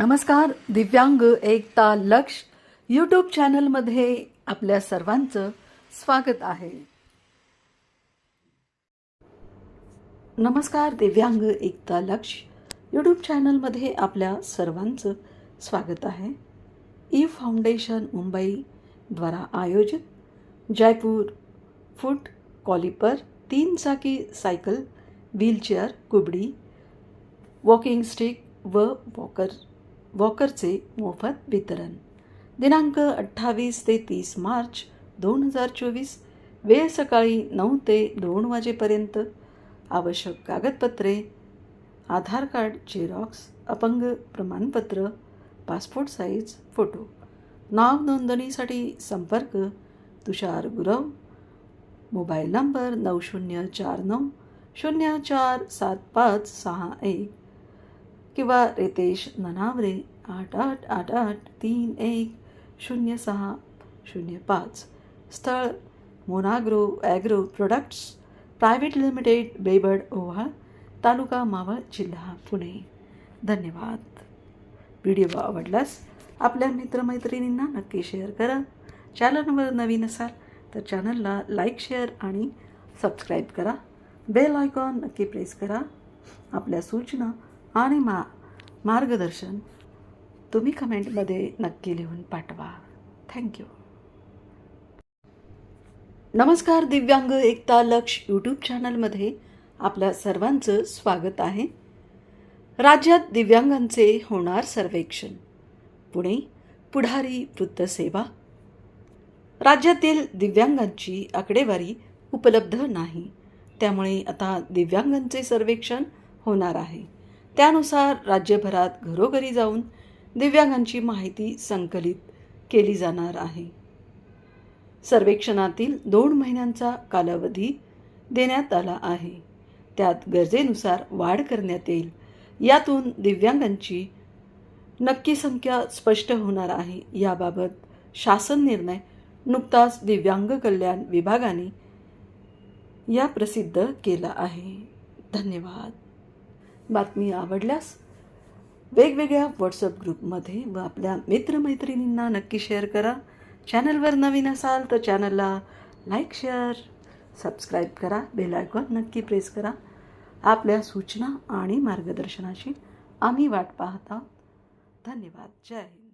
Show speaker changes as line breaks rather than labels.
नमस्कार दिव्यांग एकता लक्ष यूट्यूब चॅनलमध्ये आपल्या सर्वांचं स्वागत आहे. नमस्कार दिव्यांग एकता लक्ष यूट्यूब चॅनलमध्ये आपल्या सर्वांचं स्वागत आहे. ई फाउंडेशन मुंबईद्वारा आयोजित जयपूर फूट कॉलिपर तीन चाकी सायकल व्हीलचेअर कुबडी वॉकिंग स्टिक व वॉकर वॉकरचे मोफत वितरण. दिनांक अठ्ठावीस ते तीस मार्च दोन हजार चोवीस वेळ सकाळी नऊ ते दोन वाजेपर्यंत. आवश्यक कागदपत्रे आधार कार्ड झेरॉक्स अपंग प्रमाणपत्र पासपोर्ट साईज फोटो. नाव नोंदणीसाठी संपर्क तुषार गुरव. मोबाईल नंबर नऊ शून्य चार नऊ शून्य चार सात पाच सहा एक. किंवा रितेश ननावरे आठ आठ आठ आठ तीन एक शून्य सहा शून्य पाच. स्थळ Monagro agro products private limited Bebad Ovhal taluka Maval जिल्हा पुणे. धन्यवाद. व्हिडिओ आवडल्यास आपल्या मित्रमैत्रिणींना नक्की शेअर करा. चॅनलवर नवीन असाल तर चॅनलला लाईक शेअर आणि सबस्क्राईब करा. बेल आयकॉन नक्की प्रेस करा. आपल्या सूचना आणि मा मार्गदर्शन तुम्ही कमेंटमध्ये नक्की लिहून पाठवा. थँक्यू नमस्कार दिव्यांग एकता लक्ष यूट्यूब चॅनलमध्ये आपल्या सर्वांचं स्वागत आहे. राज्यात दिव्यांगांचे होणार सर्वेक्षण. पुणे पुढारी वृत्तसेवा. राज्यातील दिव्यांगांची आकडेवारी उपलब्ध नाही. त्यामुळे आता दिव्यांगांचे सर्वेक्षण होणार आहे. त्यानुसार राज्यभरात घरोघरी जाऊन दिव्यांगांची माहिती संकलित केली जाणार आहे. सर्वेक्षणातील दोन महिन्यांचा कालावधी देण्यात आला आहे. त्यात गरजेनुसार वाढ करण्यात येईल. यातून दिव्यांगांची नक्की संख्या स्पष्ट होणार आहे. याबाबत शासन निर्णय नुकताच दिव्यांग कल्याण विभागाने या प्रसिद्ध केला आहे. धन्यवाद. बातमी आवडल्यास वेगवेगळ्या व्हॉट्सअप ग्रुपमध्ये व आपल्या मित्रमैत्रिणींना नक्की शेअर करा. चॅनलवर नवीन असाल तर चॅनलला लाईक शेअर सबस्क्राईब करा. बेल आयकॉन नक्की प्रेस करा. आपल्या सूचना आणि मार्गदर्शनाची आम्ही वाट पाहत आहोत. धन्यवाद. जय हिंद.